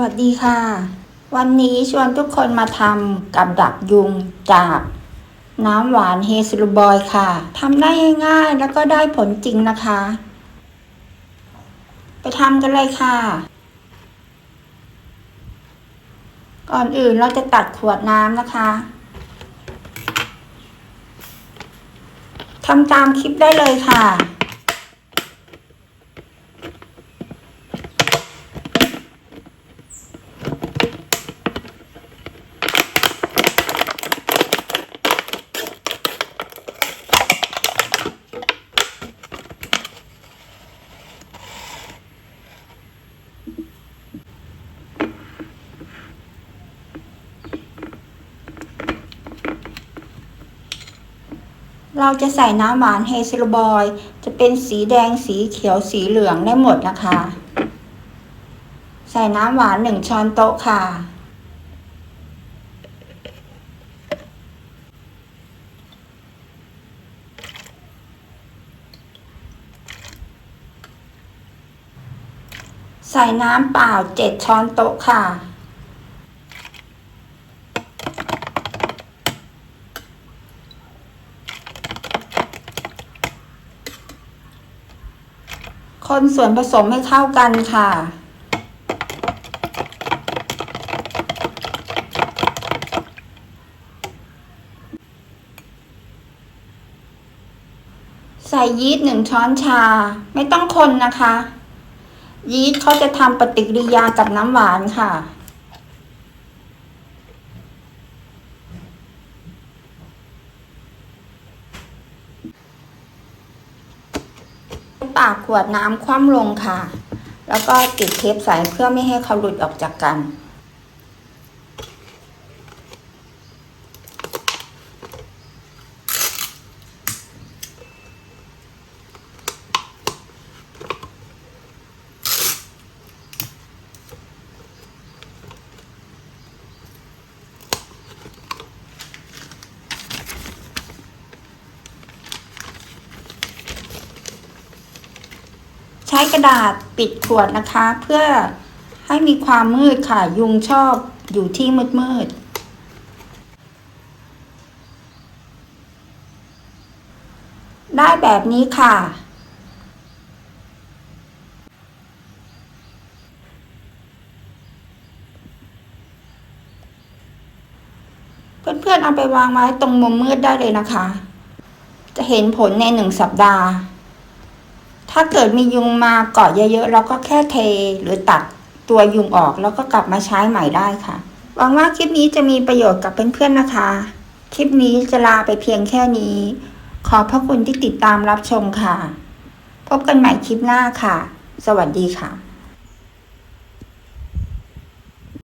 วัสดีค่ะ วันนี้ชวนทุกคนมาทำกับดักยุงจากน้ำหวานเฮซลูบอยค่ะทำได้ง่ายๆแล้วก็ได้ผลจริงนะคะ ไปทำกันเลยค่ะ ก่อนอื่นเราจะตัดขวดน้ำนะคะทำตามคลิปได้เลยค่ะ เราจะใส่น้ำหวานเฮซลบอย จะเป็นสีแดงสีเขียวสีเหลืองได้หมดนะคะ ใส่น้ำหวานหนึ่งช้อนโต๊ะค่ะ ใส่น้ำเปล่าเจ็ดช้อนโต๊ะค่ะ คนส่วนผสมให้เข้ากันค่ะใส่ยีสต์หนึ่งช้อนชาไม่ต้องคนนะคะ ยีสต์เขาจะทำปฏิกิริยากับน้ำหวานค่ะ ปากขวดน้ำคว่ำลงค่ะ แล้วก็ติดเทปใสเพื่อไม่ให้เขาหลุดออกจากกัน ช้กระดาษปิดขวดนะคะ เพื่อให้มีความมืดค่ะ ยุงชอบอยู่ที่มืดมืดๆได้แบบนี้ค่ะ เพื่อนๆเอาไปวางไว้ตรงมุมมืดได้เลยนะคะ จะเห็นผลในหนึ่งสัปดาห์ ถ้าเกิดมียุงมาเกาะเยอะๆเราก็แค่เทหรือตัดตัวยุงออกแล้วก็กลับมาใช้ใหม่ได้ค่ะหวังว่าคลิปนี้จะมีประโยชน์กับเพื่อนๆนะคะ คลิปนี้จะลาไปเพียงแค่นี้ ขอพระคุณที่ติดตามรับชมค่ะ พบกันใหม่คลิปหน้าค่ะ สวัสดีค่ะ